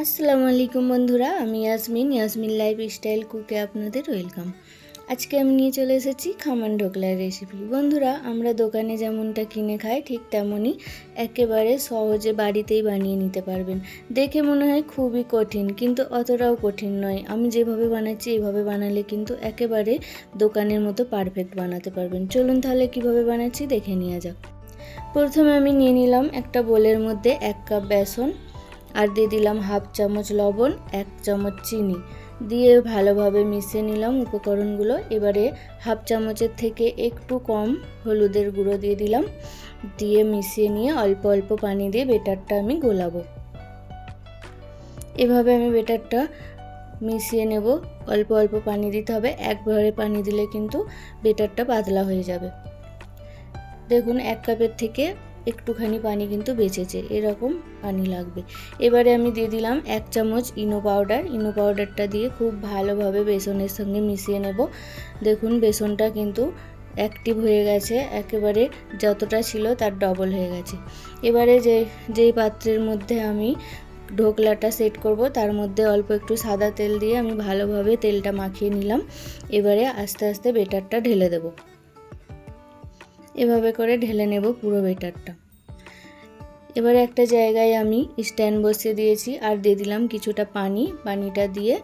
আসসালামু আলাইকুম বন্ধুরা, আমি ইয়াসমিন ইয়াসমিন লাইফ স্টাইল কুকে আপনাদের ওয়েলকাম আজকে আমি নিয়ে চলে এসেছি খামান ঢোকলার রেসিপি বন্ধুরা, আমরা দোকানে যেমনটা কিনে খাই, ঠিক তেমনই একেবারে সহজে বাড়িতেই বানিয়ে নিতে পারবেন। দেখে মনে হয় খুবই কঠিন, কিন্তু অতটাও কঠিন নয়। আমি যেভাবে বানাচ্ছি, এইভাবে বানালে কিন্তু একেবারে দোকানের মতো পারফেক্ট বানাতে পারবেন। চলুন তাহলে কীভাবে বানাচ্ছি, দেখে নেওয়া যাক। প্রথমে আমি নিয়ে নিলাম একটা বোলের মধ্যে এক কাপ বেসন আর দিয়ে দিলাম হাফ চামচ লবণ, এক চামচ চিনি। দিয়ে ভালোভাবে মিশিয়ে নিলাম উপকরণগুলো। এবারে হাফ চামচের থেকে একটু কম হলুদের গুঁড়ো দিয়ে দিলাম। দিয়ে মিশিয়ে নিয়ে অল্প অল্প পানি দিয়ে বেটারটা আমি গোলাবো। এভাবে আমি বেটারটা মিশিয়ে নেব। অল্প অল্প পানি দিতে হবে। একবারে পানি দিলে কিন্তু বেটারটা পাতলা হয়ে যাবে। দেখুন, এক কাপের থেকে একটুখানি পানি কিন্তু বেঁচেছে, এরকম পানি লাগবে। এবারে আমি দিয়ে দিলাম এক চামচ ইনো পাউডার। ইনো পাউডারটা দিয়ে খুব ভালোভাবে বেসনের সঙ্গে মিশিয়ে নেব। দেখুন, বেসনটা কিন্তু অ্যাক্টিভ হয়ে গেছে, একেবারে যতটা ছিল তার ডবল হয়ে গেছে। এবারে যে, যেই পাত্রের মধ্যে আমি ঢোকলাটা সেট করব, তার মধ্যে অল্প একটু সাদা তেল দিয়ে আমি ভালোভাবে তেলটা মাখিয়ে নিলাম। এবারে আস্তে আস্তে বেটারটা ঢেলে দেবো। এভাবে করে ঢেলে নেব পুরো বেটারটা। এবারে একটা জায়গায় আমি স্ট্যান্ড বসিয়ে দিয়েছি আর দিয়ে দিলাম কিছুটা পানি, পানিটা দিয়ে।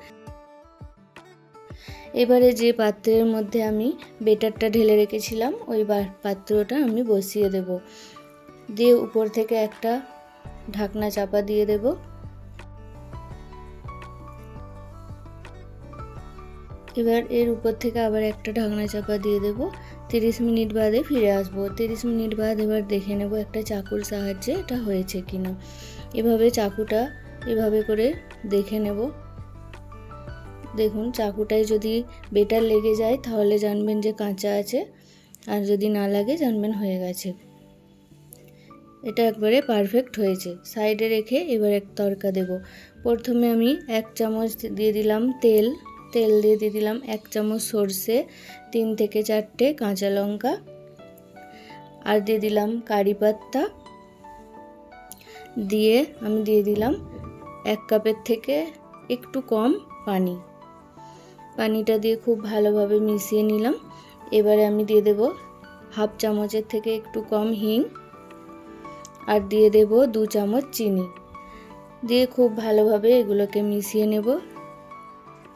এবারে যে পাত্রের মধ্যে আমি বেটারটা ঢেলে রেখেছিলাম, ওই পাত্রটা আমি বসিয়ে দেব। দিয়ে উপর থেকে একটা ঢাকনা চাপা দিয়ে দেব। এবার এর উপর থেকে আবার একটা ঢাকনা চাপা দিয়ে দেবো। তিরিশ মিনিট বাদে ফিরে আসব। তিরিশ মিনিট বাদ এবার দেখে নেব একটা চাকুর সাহায্যে এটা হয়েছে কি না এভাবে চাকুটা এভাবে করে দেখে নেব। দেখুন, চাকুটায় যদি বেটার লেগে যায়, তাহলে জানবেন যে কাঁচা আছে। আর যদি না লাগে, জানবেন হয়ে গেছে। এটা একবারে পারফেক্ট হয়েছে। সাইডে রেখে এবার এক তরকা দেব। প্রথমে আমি এক চামচ দিয়ে দিলাম তেল। তেল দিয়ে দিয়ে দিলাম এক চামচ সর্ষে, তিন থেকে চারটে কাঁচা লঙ্কা আর দিয়ে দিলাম কারি পাত্তা। দিয়ে আমি দিয়ে দিলাম এক কাপের থেকে একটু কম পানি। পানিটা দিয়ে খুব ভালোভাবে মিশিয়ে নিলাম। এবারে আমি দিয়ে দেব হাফ চামচের থেকে একটু কম হিং আর দিয়ে দেব দু চামচ চিনি। দিয়ে খুব ভালোভাবে এগুলোকে মিশিয়ে নেব।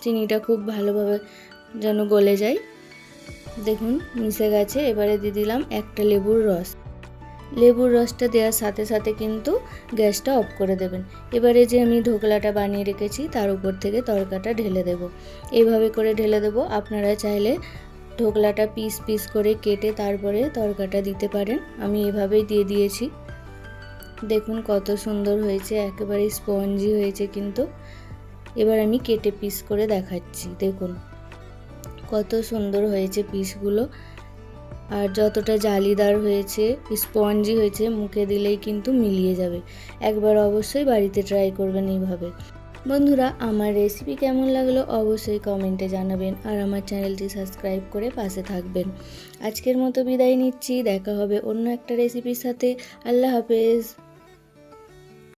চিনিটা খুব ভালোভাবে যেন গলে যায়। দেখুন, মিশে গেছে। এবারে দিয়ে দিলাম একটা লেবুর রস। লেবুর রসটা দেওয়ার সাথে সাথে কিন্তু গ্যাসটা অফ করে দেবেন। এবারে যে আমি ঢোকলাটা বানিয়ে রেখেছি, তার উপর থেকে তরকাটা ঢেলে দেব। এইভাবে করে ঢেলে দেব। আপনারা চাইলে ঢোকলাটা পিস পিস করে কেটে তারপরে তরকাটা দিতে পারেন। আমি এভাবেই দিয়ে দিয়েছি। দেখুন কত সুন্দর হয়েছে। একেবারে স্পঞ্জি হয়েছে কিন্তু। এবার আমি কেটে পিস করে দেখাচ্ছি, দেখুন। কত সুন্দর হয়েছে পিসগুলো আর যতটা জালিদার হয়েছে স্পঞ্জি হয়েছে, মুখে দিলেই কিন্তু মিলিয়ে যাবে। একবার অবশ্যই বাড়িতে ট্রাই করবেন এইভাবে। বন্ধুরা, আমার রেসিপি কেমন লাগল অবশ্যই কমেন্টে জানাবেন আর আমার চ্যানেলটি সাবস্ক্রাইব করে পাশে থাকবেন। আজকের মতো বিদায় নিচ্ছি, দেখা হবে অন্য একটা রেসিপির সাথে। আল্লাহ হাফেজ।